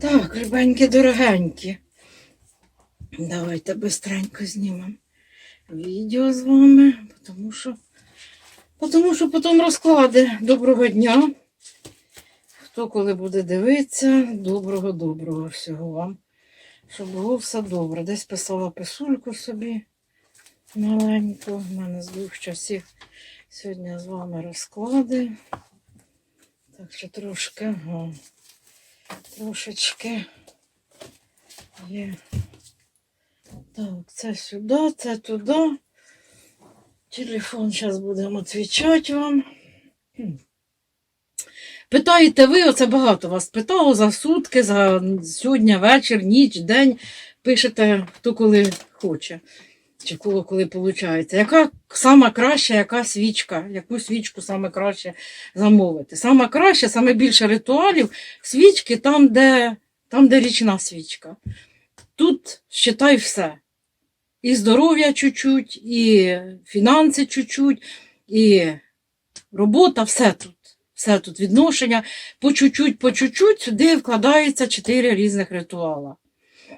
Так, любенькі, дорогенькі. Давайте бистренько знімемо відео з вами, тому що, тому що потім розклади. Доброго дня. Хто коли буде дивитися, доброго, доброго всього вам. Щоб було все добре. Десь писала писульку собі маленьку. У мене з двох часів сьогодні з вами розклади. Так що трошки, ага, трошечки є. Так, це сюди, це туди. Телефон зараз будемо відповідати вам. Питаєте ви, оце багато вас питало за сутки, за сьогодні, вечір, ніч, день. Пишете, хто коли хоче, чи кого коли виходить. Яка сама краща, яка свічка, яку свічку саме краще замовити? Саме краще, саме більше ритуалів свічки там, де, там, де річна свічка. Тут считай все. І здоров'я чуть-чуть, і фінанси чуть-чуть, і робота, все тут. Все тут відношення. По чуть-чуть, по чуть-чуть сюди вкладається чотири різних ритуала.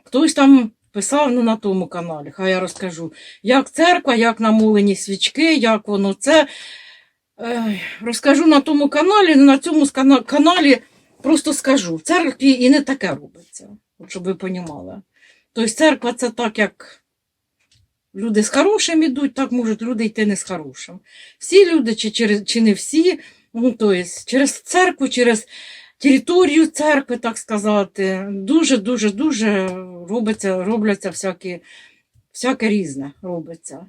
Хтось там писав ну, на тому каналі, хай я розкажу, як церква, як намолені свічки, як воно це. Е, розкажу на тому каналі, на цьому каналі просто скажу. В церкві і не таке робиться, от щоб ви розуміли. Тобто церква це так, як люди з хорошим ідуть, так можуть люди йти не з хорошим. Всі люди, чи, через, чи не всі, ну, тобто, через церкву, через територію церкви, так сказати, дуже, дуже, дуже робиться, робляться всякі, всяке різне робиться.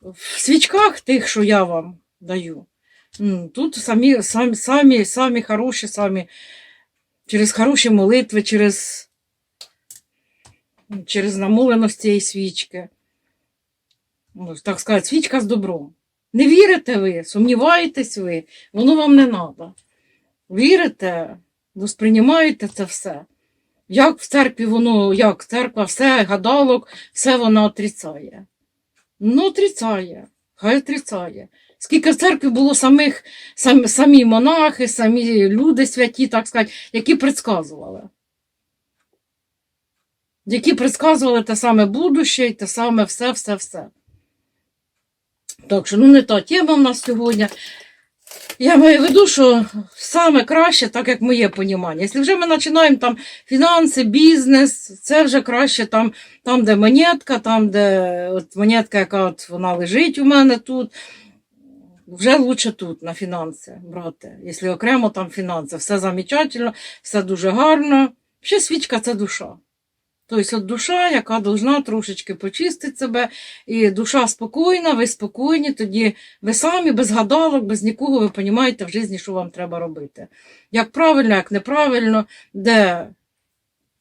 В свічках тих, що я вам даю, тут самі, самі, самі, самі хороші, самі через хороші молитви, через, через намоленість цієї свічки. Ну, так сказати, свічка з добром. Не вірите ви, сумніваєтесь ви, воно вам не треба. Вірите, восприймаєте це все. Як в церкві воно, як церква, все гадалок, все вона отрицає. Ну, отрицає, хай отрицає. Скільки в церкві було самих, сам, самі монахи, самі люди святі, так сказати, які предсказували. Які предсказували те саме будуще те саме все, все, все. Так що, ну не та тема в нас сьогодні. Я маю в виду, що саме краще, так як моє понімання. Якщо вже ми починаємо там фінанси, бізнес, це вже краще там, там де монетка, там, де от монетка, яка от вона лежить у мене тут. Вже лучше тут на фінанси брати. Якщо окремо там фінанси, все замечательно, все дуже гарно. Ще свічка це душа. Тобто от душа, яка должна трошечки почистити себе, і душа спокійна, ви спокійні, тоді ви самі без гадалок, без нікого, ви розумієте в житті, що вам треба робити. Як правильно, як неправильно, де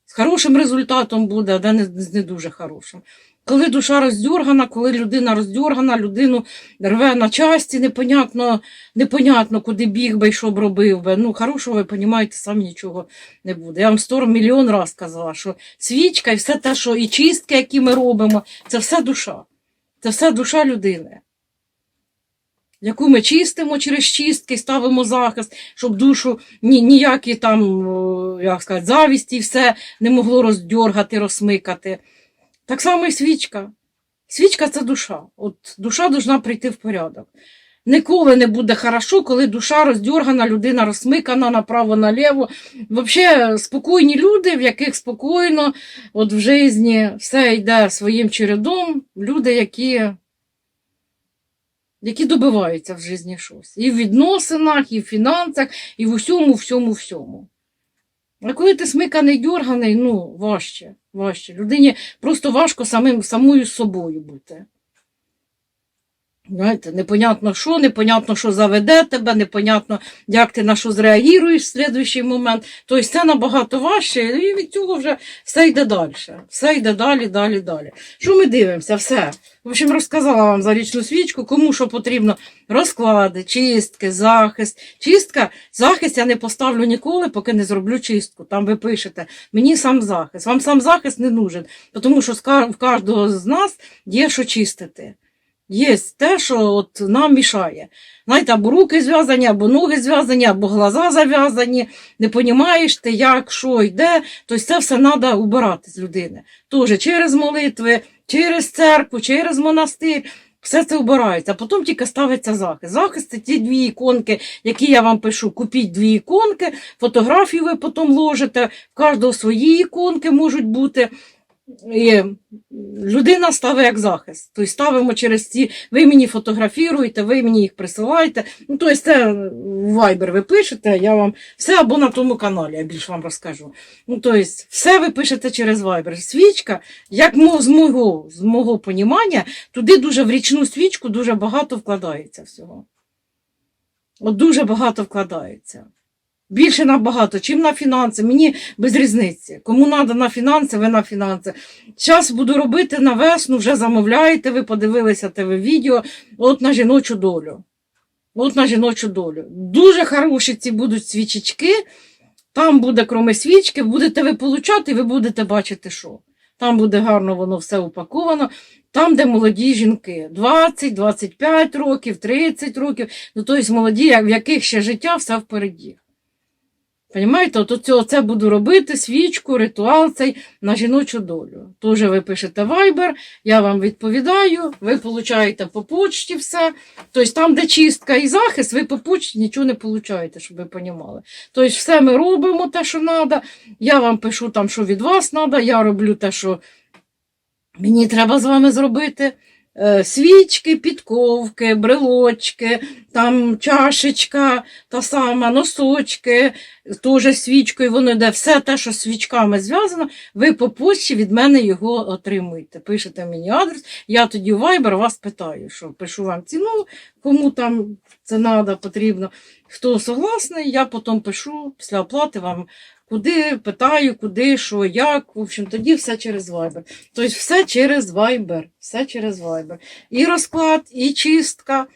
з хорошим результатом буде, а де не, не дуже хорошим. Коли душа роздьоргана, коли людина роздьоргана, людину рве на часті, непонятно, непонятно, куди біг би і що б робив би. Ну, хорошого, ви розумієте, самі нічого не буде. Я вам сто мільйон раз казала, що свічка і все те, що і чистки, які ми робимо, це все душа. Це все душа людини. Яку ми чистимо через чистки, ставимо захист, щоб душу ні, ніякі там, як сказати, завісті і все не могло роздьоргати, розсмикати. Так само і свічка. Свічка це душа. От душа должна прийти в порядок. Ніколи не буде хорошо, коли душа роздьоргана, людина розсмикана направо-наліво. Взагалі, спокійні люди, в яких спокійно от в житті все йде своїм чередом. Люди, які, які добиваються в житті щось. І в відносинах, і в фінансах, і в усьому, всьому, всьому. А коли ти смиканий, дьорганий, ну, важче, важче. Людині просто важко самим, самою собою бути. Знаєте, непонятно що, непонятно, що заведе тебе, непонятно, як ти на що зреагуєш в слідуючий момент. Тобто це набагато важче, і від цього вже все йде далі. Все йде далі, далі, далі. Що ми дивимося? Все. В общем, розказала вам за річну свічку, кому що потрібно. Розклади, чистки, захист. Чистка, захист я не поставлю ніколи, поки не зроблю чистку. Там ви пишете, мені сам захист. Вам сам захист не нужен, тому що в кожного з нас є що чистити. Є те, що от нам мішає. Знаєте, або руки зв'язані, або ноги зв'язані, або глаза зав'язані, не понімаєш ти, як, що йде. Тобто це все треба убирати з людини. Тоже через молитви, через церкву, через монастир. Все це обирається, а потім тільки ставиться захист. Захист це ті дві іконки, які я вам пишу. Купіть дві іконки, фотографії ви потім ложите, в кожного свої іконки можуть бути. І людина ставить як захист. Тобто ставимо через ці, ви мені фотографіруєте, ви мені їх присилаєте. Ну, тобто це в Viber ви пишете, я вам все або на тому каналі, я більше вам розкажу. Ну, тобто, все ви пишете через Viber. Свічка, як з мого, з мого понімання, туди дуже в річну свічку дуже багато вкладається всього. От дуже багато вкладається. Більше набагато, чим на фінанси. Мені без різниці. Кому треба на фінанси, ви на фінанси. Зараз буду робити на весну, вже замовляєте, ви подивилися ТВ відео. От на жіночу долю. От на жіночу долю. Дуже хороші ці будуть свічечки. Там буде, кроме свічки, будете ви получати, ви будете бачити, що. Там буде гарно воно все упаковано. Там, де молоді жінки, 20, 25 років, 30 років, ну тобто молоді, в яких ще життя все впереді. Понімаєте, от цього це буду робити, свічку, ритуал цей на жіночу долю. Тоже ви пишете Viber, я вам відповідаю, ви получаєте по почті все. Тобто там, де чистка і захист, ви по почті нічого не получаєте, щоб ви понімали. Тобто все ми робимо те, що треба. Я вам пишу там, що від вас треба, я роблю те, що мені треба з вами зробити. Е, Свічки, підковки, брелочки, там чашечка, та сама, носочки, теж свічкою воно йде. Все те, що з свічками зв'язано, ви по почті від мене його отримуєте. Пишете мені адрес, я тоді у Viber вас питаю, що пишу вам ціну, кому там це треба, потрібно. Хто согласний, я потім пишу після оплати вам. Куди питаю, куди, що, як. В общем, тоді все через Viber. Тобто все через Viber. Все через Viber. І розклад, і чистка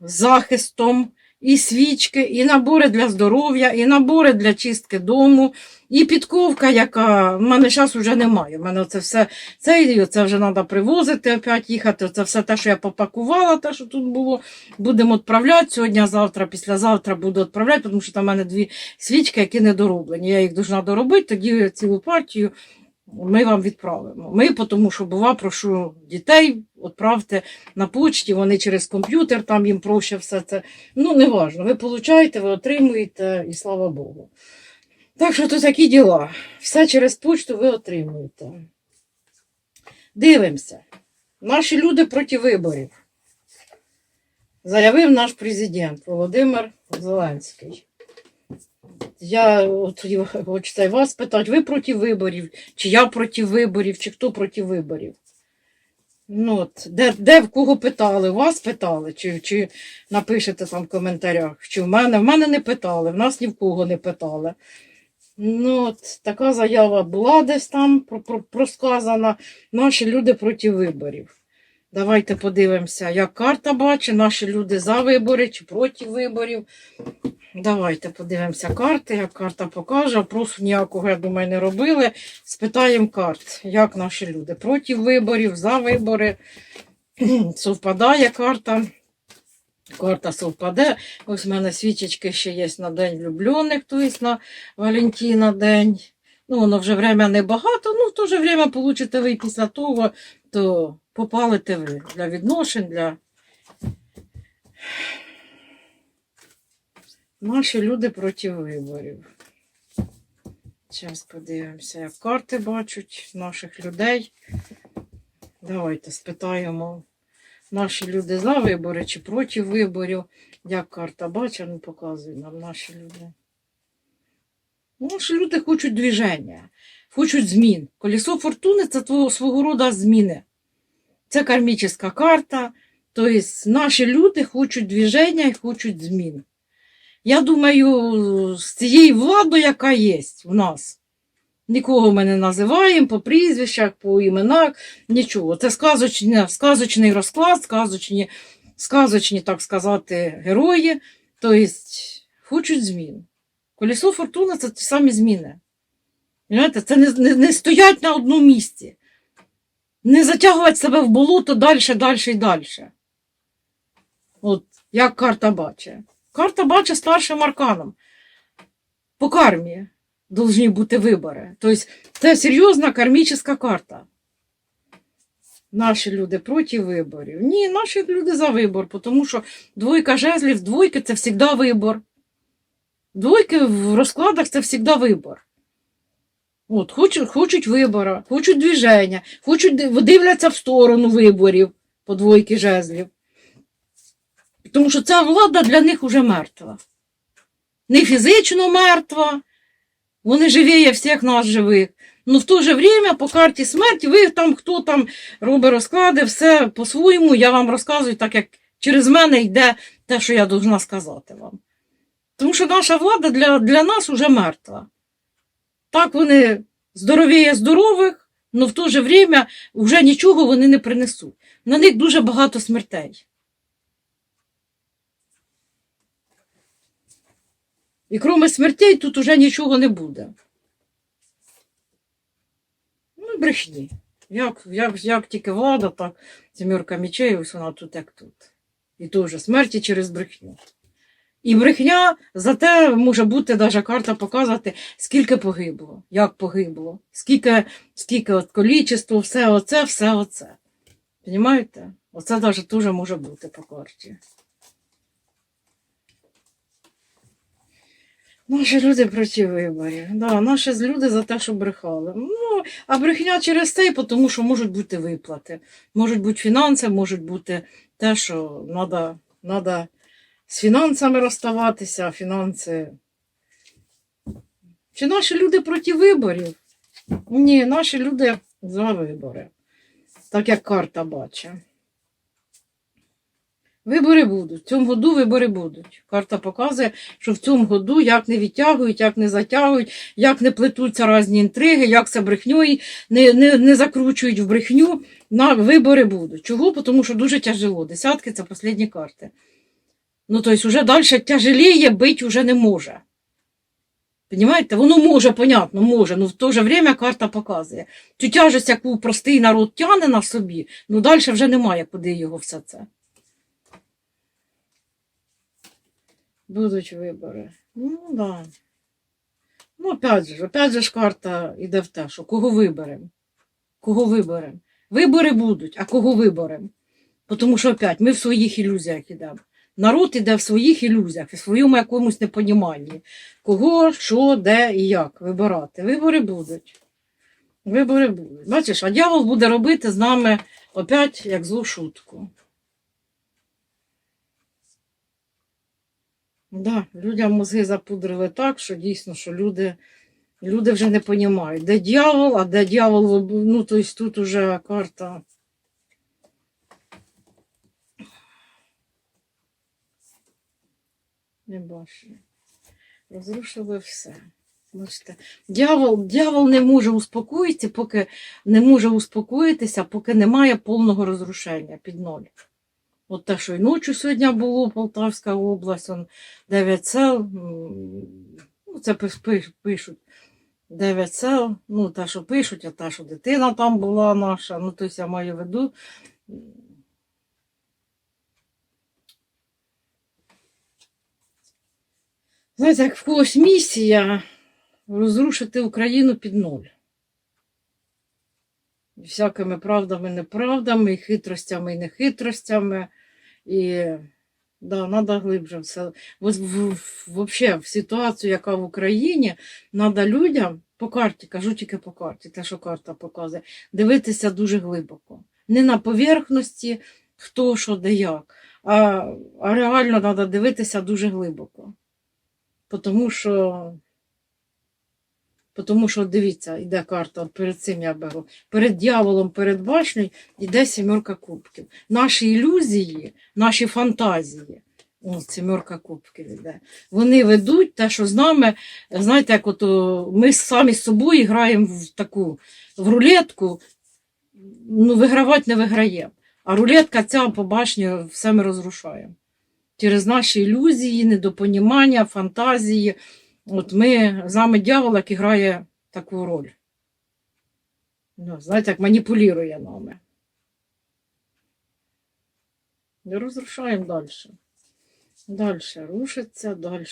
з захистом, і свічки, і набори для здоров'я, і набори для чистки дому, і підковка, яка в мене зараз вже немає. У мене це все це, це вже треба привозити, опять їхати. Це все те, що я попакувала, те, що тут було. Будемо відправляти сьогодні, завтра, післязавтра буду відправляти, тому що там в мене дві свічки, які не дороблені. Я їх должна доробити, тоді цілу партію ми вам відправимо. Ми, тому що бува, прошу дітей, відправте на почті, вони через комп'ютер, там їм проще все це. Ну, не важно. Ви получаєте, ви отримуєте, і слава Богу. Так що то такі діла. Все через почту ви отримуєте. Дивимося. Наші люди проти виборів. Заявив наш президент Володимир Зеленський. Я от хочеться вас питати, ви проти виборів, чи я проти виборів, чи хто проти виборів? Ну, от, де, де в кого питали? Вас питали, чи, чи напишете там в коментарях, чи в мене? В мене не питали, в нас ні в кого не питали. Ну, от, така заява була десь там про, про, просказана. Наші люди проти виборів. Давайте подивимося, як карта бачить, наші люди за вибори чи проти виборів. Давайте подивимося карти, як карта покаже. Опросу ніякого, я думаю, не робили. Спитаємо карт, як наші люди проти виборів, за вибори. Совпадає карта. Карта совпаде. Ось в мене свічечки ще є на День влюблених, тобто на Валентина день. Ну, воно вже время небагато, ну в то же время получите ви після того, то попалите ви для відношень, для. Наші люди проти виборів. Зараз подивимося, як карти бачать наших людей. Давайте спитаємо, наші люди за вибори чи проти виборів. Як карта бачить, ну показує нам наші люди. Наші люди хочуть движення, хочуть змін. Колесо фортуни це твого свого роду зміни. Це кармічна карта. Тобто наші люди хочуть движення і хочуть змін. Я думаю, з цією владою, яка є в нас, нікого ми не називаємо по прізвищах, по іменах, нічого. Це сказочний, сказочний розклад, сказочні, сказочні, так сказати, герої. Тобто, хочуть змін. Колесо фортуни це ті самі зміни. Понимаєте? Це не, не, не стоять на одному місці. Не затягувати себе в болото далі, далі і далі. От як карта бачить. Карта бачить старшим арканом. По кармі повинні бути вибори. Тобто це серйозна кармічна карта. Наші люди проти виборів. Ні, наші люди за вибор, тому що двойка жезлів, двойки це завжди вибор. Двойки в розкладах це завжди вибор. От, хочуть, хочуть вибора, хочуть движення, хочуть дивляться в сторону виборів по двойки жезлів. Тому що ця влада для них уже мертва. Не фізично мертва, вони живіє всіх нас живих. Ну, в то же время по карті смерті, ви там, хто там робить розклади, все по-своєму, я вам розказую, так як через мене йде те, що я должна сказати вам. Тому що наша влада для, для нас уже мертва. Так вони здоровіє здорових, але в то же время вже нічого вони не принесуть. На них дуже багато смертей. І крім смертей тут уже нічого не буде. Ну, брехні. Як, як, як тільки влада, так сімерка мечей, ось вона тут як тут. І теж смерті через брехню. І брехня, зате може бути даже карта показувати, скільки погибло, як погибло, скільки, скільки от количество, все оце, все оце. Понімаєте? Оце даже теж може бути по карті. Наші люди проти виборів. Да, наші люди за те, що брехали. Ну, а брехня через це, тому що можуть бути виплати. Можуть бути фінанси, можуть бути те, що треба надо з фінансами розставатися, а фінанси. Чи наші люди проти виборів? Ні, наші люди за вибори. Так як карта бачить. Вибори будуть. В цьому году вибори будуть. Карта показує, що в цьому году як не відтягують, як не затягують, як не плетуться різні інтриги, як це брехньою не, не, не закручують в брехню. На вибори будуть. Чого? Тому що дуже тяжело. Десятки це останні карти. Ну, тобто, вже далі тяжеліє бити вже не може. Понимаєте? Воно може, понятно, може, але в то же время карта показує. Цю тяжесть, яку простий народ тягне на собі, ну далі вже немає куди його все це. Будуть вибори. Ну, да. Ну, опять же, опять же ж карта йде в те, що кого виберемо? Кого виберемо? Вибори будуть, а кого виберемо? Тому що опять ми в своїх ілюзіях йдемо. Народ іде в своїх ілюзіях, в своєму якомусь непоніманні. Кого, що, де і як вибирати. Вибори будуть. Вибори будуть. Бачиш, а дьявол буде робити з нами опять як злу шутку. Да, людям мозги запудрили так, що дійсно, що люди, люди вже не розуміють, де дьявол, а де дьявол, ну, тобто тут уже карта. Не бачу. Розрушили все. Бачите, дьявол, дьявол не може успокоїтися, поки не може успокоїтися, поки немає повного розрушення під ноль. От те, що й ночі сьогодні було, Полтавська область, он 9 сел, ну, це пиш- пиш- пишуть. 9 сел, ну, те, що пишуть, а те, що дитина там була наша, ну, тобто я маю в виду. Знаєте, як в когось місія розрушити Україну під ноль. Всякими правдами, неправдами, хитростями, і нехитростями. І да, треба глибше все. Ось в, в, вообще, в ситуацію, яка в Україні, треба людям по карті, кажу тільки по карті, те, що карта показує, дивитися дуже глибоко. Не на поверхності, хто, що, де як, а, а реально треба дивитися дуже глибоко. Тому що, тому що, дивіться, йде карта, перед цим я беру. Перед дьяволом, перед башнею йде сімерка кубків. Наші ілюзії, наші фантазії. О, сімерка кубків йде. Вони ведуть те, що з нами, знаєте, як от ми самі з собою граємо в таку в рулетку, ну, вигравати не виграємо. А рулетка ця по башні все ми розрушаємо. Через наші ілюзії, недопонімання, фантазії. От ми з нами дьявол, який грає таку роль. Ну, знаєте, як маніпулює нами. І розрушаємо далі. Далі рушиться, далі.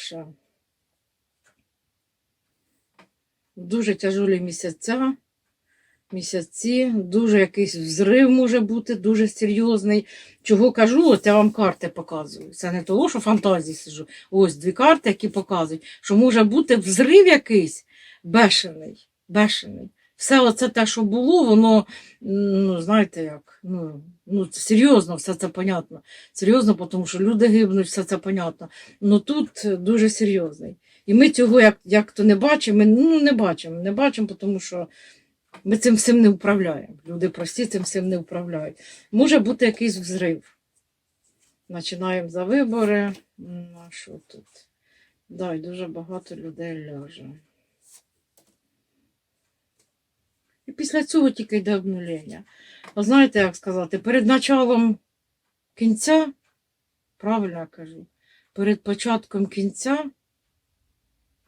Дуже тяжелі місяця, місяці, дуже якийсь взрив може бути, дуже серйозний. Чого кажу, от я вам карти показую. Це не того, що фантазії сижу. Ось дві карти, які показують, що може бути взрив якийсь бешений. бешений. Все оце те, що було, воно, ну, знаєте як, ну, ну, серйозно, все це понятно. Серйозно, тому що люди гибнуть, все це понятно. Ну тут дуже серйозний. І ми цього як, як то не бачимо, ми ну, не бачимо, не бачимо, тому що ми цим всім не управляємо. Люди прості цим всім не управляють. Може бути якийсь взрив. Починаємо за вибори. А що тут? Да, і дуже багато людей ляже. І після цього тільки йде обнулення. Ви знаєте, як сказати, перед началом кінця, правильно я кажу, перед початком кінця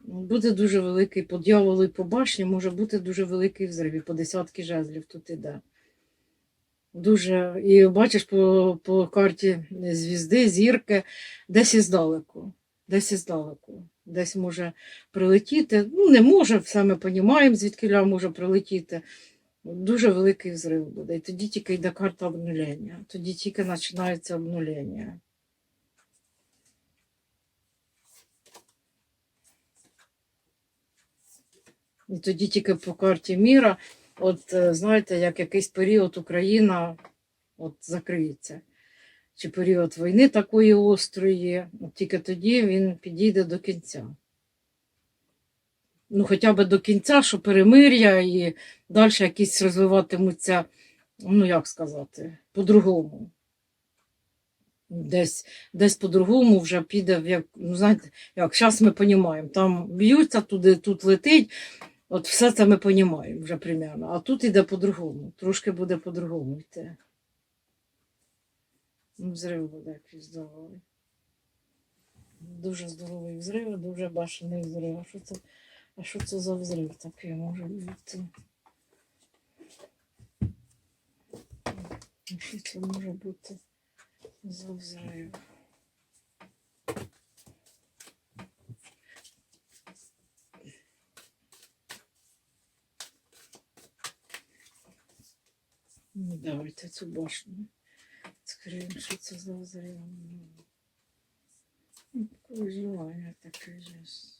буде дуже великий по дьяволу і по башні, може бути дуже великий взрив, і по десятки жезлів тут іде. Дуже, і бачиш по, по карті звізди, зірки, десь іздалеку, десь іздалеку, десь може прилетіти. Ну, не може, все ми розуміємо, звідки може прилетіти. Дуже великий взрив буде. І тоді тільки йде карта обнулення. Тоді тільки починається обнулення. І тоді тільки по карті міра, от е, знаєте, як якийсь період Україна от закриється. Чи період війни такої острої, от тільки тоді він підійде до кінця. Ну, хоча б до кінця, що перемир'я і далі якісь розвиватимуться, ну як сказати, по-другому. Десь, десь по-другому вже піде, як, ну, знаєте, як зараз ми розуміємо, там б'ються туди, тут летить. От все це ми розуміємо вже примерно. А тут іде по-другому. Трошки буде по-другому йти. Ну, взрив буде якийсь здоровий. Дуже здоровий взрив, дуже башений взрив. А що це, а що це за взрив такий може бути? Що це може бути за взрив? Ну, давайте цю башню. Скажімо, що це за. Ну, Переживання таке жесть.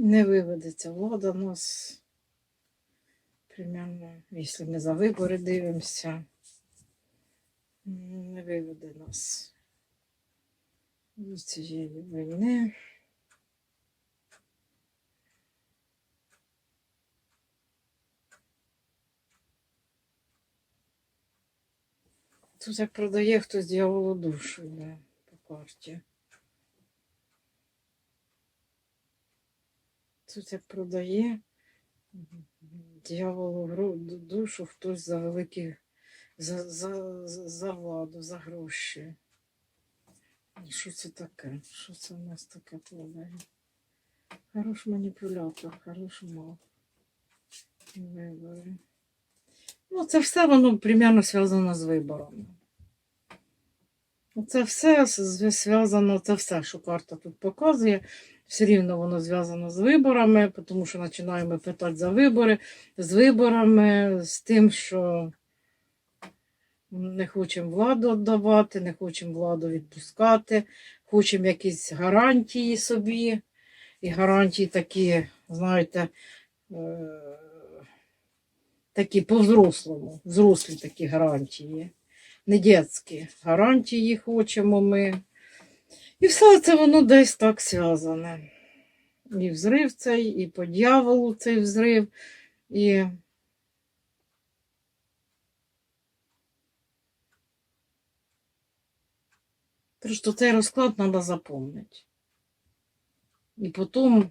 Не виведеться влада нас. Примерно, якщо ми за вибори дивимося, не виведе нас з цієї війни. Тут як продає хтось дьяволу душу йде по карті. Тут як продає дьяволу душу хтось за великі за, за, за владу, за гроші. Що це таке? Що це в нас таке продає? Хорош маніпулятор, хорош мав. Вибори. Ну, це все воно примерно зв'язано з виборами. Це все зв'язано, це все, що карта тут показує. Все рівно воно зв'язано з виборами, тому що починаємо питати за вибори, з виборами, з тим, що не хочемо владу віддавати, не хочемо владу відпускати, хочемо якісь гарантії собі. І гарантії такі, знаєте, е, такі по-взрослому, взрослі такі гарантії, не дитячі гарантії хочемо ми. І все це воно десь так зв'язане. І взрив цей, і по дьяволу цей взрив, і. Просто цей розклад треба запомнити. І потім,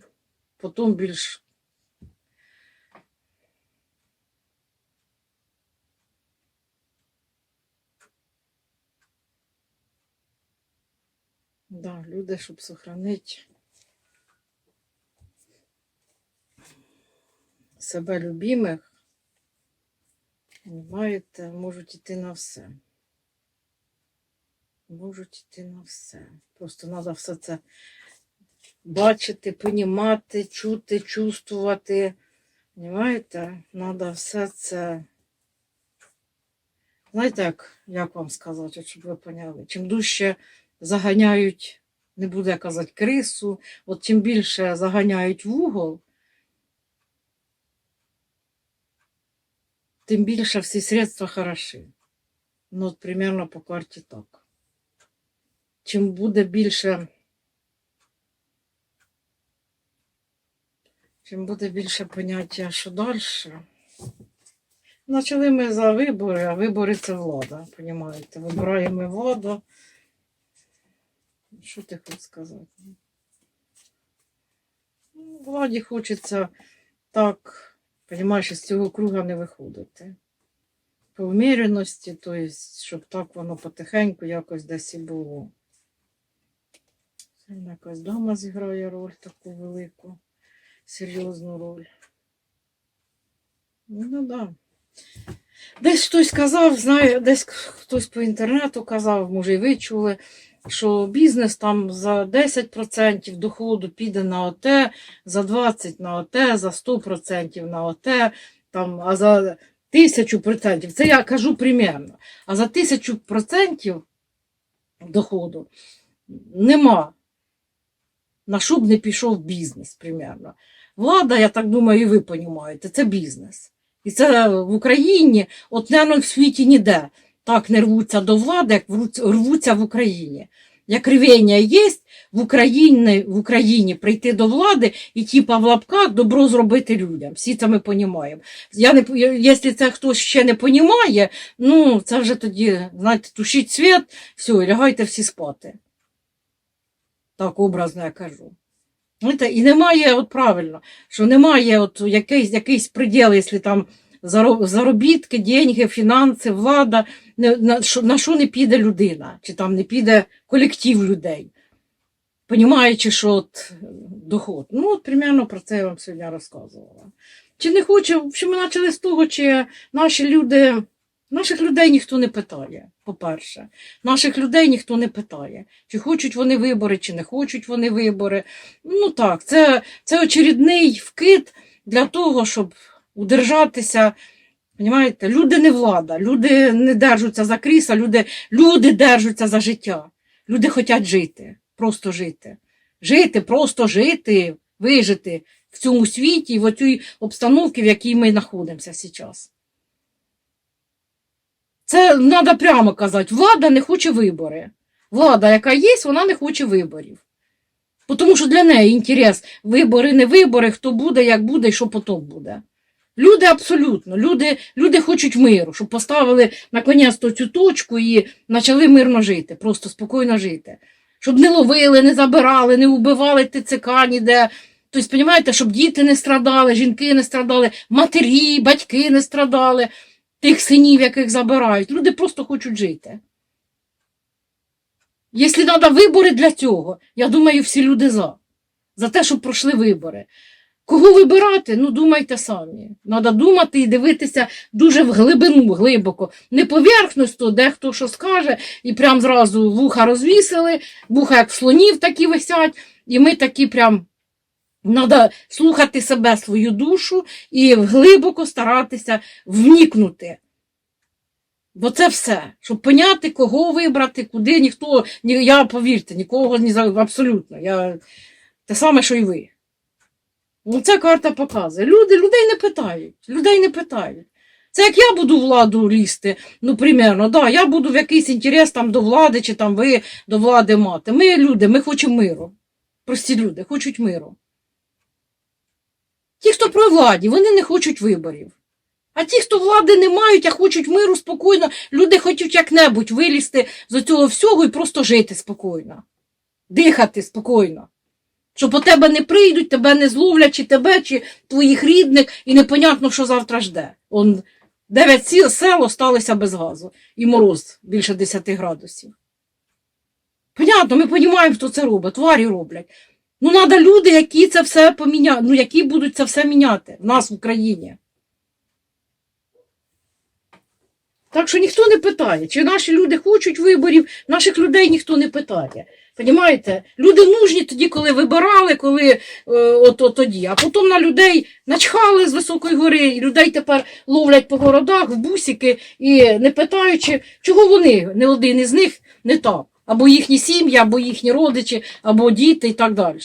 потім більш. Да, люди, щоб сохранити себе любимих, маєте, можуть йти на все. Можуть йти на все. Просто треба все це бачити, понімати, чути, чувствувати. Понимаєте? Треба все це. Знаєте, як, як вам сказати, щоб ви поняли? Чим дужче заганяють, не буду я казати, крису, от чим більше заганяють в угол, тим більше всі средства хороші. Ну, от примерно по карті так. Чим буде більше. Чим буде більше поняття, що далі. Почали ми за вибори, а вибори це влада, розумієте? Вибираємо владу. Що ти хочеш сказати? Ну, Владі хочеться так, розумієш, з цього круга не виходити. По вміреності, тобто, щоб так воно потихеньку якось десь і було. Це якась дама зіграє роль таку велику, серйозну роль. Ну да. Десь хтось казав, знаю, десь хтось по інтернету казав, може, і ви чули, що бізнес там за 10% доходу піде на ОТ, за 20% на ОТ, за 100% на ОТ, там, а за 1000%, це я кажу примерно, а за 1000% доходу нема, на що б не пішов бізнес, примерно. Влада, я так думаю, і ви розумієте, це бізнес. І це в Україні, от не в світі ніде так не рвуться до влади, як рвуться в Україні. Як рвіння є в Україні, в Україні прийти до влади і типа в лапках добро зробити людям. Всі це ми розуміємо. Я не, якщо це хтось ще не розуміє, ну це вже тоді, знаєте, тушіть світ, все, і лягайте всі спати. Так образно я кажу. Знаєте, і немає, от правильно, що немає от якийсь, якийсь приділ, якщо там заробітки, деньги, фінанси, влада, на що, на що не піде людина, чи там не піде колектив людей, понімаючи, що от доход. Ну, от примерно про це я вам сьогодні розказувала. Чи не хоче, що ми почали з того, чи наші люди, наших людей ніхто не питає, по-перше. Наших людей ніхто не питає, чи хочуть вони вибори, чи не хочуть вони вибори. Ну так, це, це очередний вкид для того, щоб удержатися. Понимаєте? Люди не влада, люди не держаться за кріса, люди, люди держаться за життя. Люди хочуть жити, просто жити. Жити, просто жити, вижити в цьому світі, в цій обстановці, в якій ми знаходимося зараз. Це треба прямо казати, влада не хоче вибори. Влада, яка є, вона не хоче виборів. Тому що для неї інтерес вибори, не вибори, хто буде, як буде і що потім буде. Люди абсолютно, люди, люди хочуть миру, щоб поставили наконець цю точку і почали мирно жити, просто спокійно жити. Щоб не ловили, не забирали, не вбивали ТЦК ніде. Тобто, розумієте, щоб діти не страдали, жінки не страдали, матері, батьки не страдали, тих синів, яких забирають. Люди просто хочуть жити. Якщо треба вибори для цього, я думаю, всі люди за. За те, щоб пройшли вибори. Кого вибирати? Ну, думайте самі. Треба думати і дивитися дуже в глибину, глибоко. Не поверхностно, дехто що скаже, і прям зразу вуха розвісили, вуха як в слонів такі висять, і ми такі прям. Треба слухати себе, свою душу і глибоко старатися вникнути. Бо це все, щоб поняти, кого вибрати, куди ніхто, ні, я повірте, нікого не абсолютно. Я те саме, що й ви. Ну, це карта показує. Люди, людей не питають. Людей не питають. Це як я буду владу лізти, ну, примерно, да, я буду в якийсь інтерес там до влади, чи там ви до влади мати. Ми люди, ми хочемо миру. Прості люди, хочуть миру. Ті, хто при владі, вони не хочуть виборів. А ті, хто влади не мають, а хочуть миру спокійно, люди хочуть як-небудь вилізти з цього всього і просто жити спокійно. Дихати спокійно. Що по тебе не прийдуть, тебе не зловлять, чи тебе, чи твоїх рідних, і непонятно, що завтра жде. Он дев'ять сел осталися без газу. І мороз більше 10 градусів. Понятно, ми розуміємо, хто це робить, тварі роблять. Ну, треба люди, які це все поміняють, ну, які будуть це все міняти в нас в Україні. Так що ніхто не питає, чи наші люди хочуть виборів, наших людей ніхто не питає. Понімаєте? Люди нужні тоді, коли вибирали, коли е, от, от тоді. А потім на людей начхали з високої гори, і людей тепер ловлять по городах в бусики і не питаючи, чого вони, не один із них не так. Або їхні сім'ї, або їхні родичі, або діти і так далі.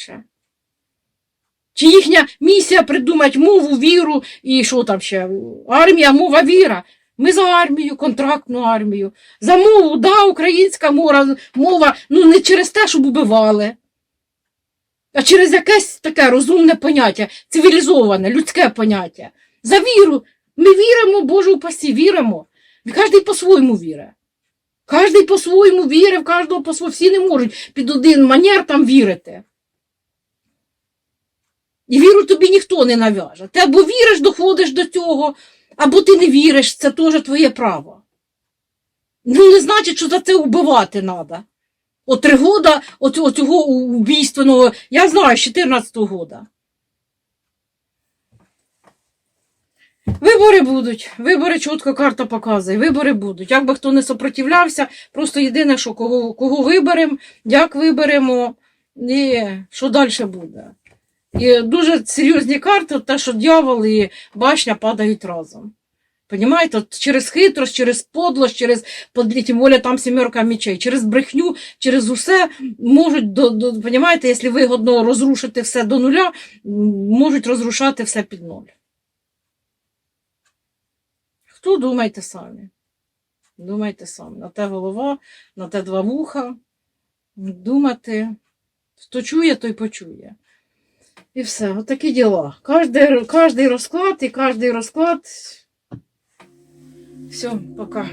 Чи їхня місія придумати мову, віру і що там ще? Армія, мова, віра. Ми за армію, контрактну армію. За мову, да, українська мова, мова, ну не через те, щоб убивали, а через якесь таке розумне поняття, цивілізоване, людське поняття. За віру. Ми віримо, Боже упасі, віримо. Кожен по-своєму вірить. Кожен по-своєму вірить, в кожного по своєму. Всі не можуть під один манер там вірити. І віру тобі ніхто не нав'яже. Ти або віриш, доходиш до цього, або ти не віриш, це теж твоє право. Ну, не значить, що за це вбивати треба. От три года от убійственного, я знаю, з 14-го года. Вибори будуть, вибори чітко карта показує, вибори будуть. Як би хто не сопротивлявся, просто єдине, що кого, кого виберемо, як виберемо, і що далі буде. І дуже серйозні карти, те, що дьявол і башня падають разом. Понимаєте, От через хитрость, через подлость, через тим більше там сімерка мечей, через брехню, через усе можуть до, до понимаєте, якщо вигодно розрушити все до нуля, можуть розрушати все під ноль. Хто думайте самі? Думайте самі. На те голова, на те два вуха. Думати. Хто чує, той почує. І все, от діла. Кожний, кожний розклад і кожний розклад. Все, пока.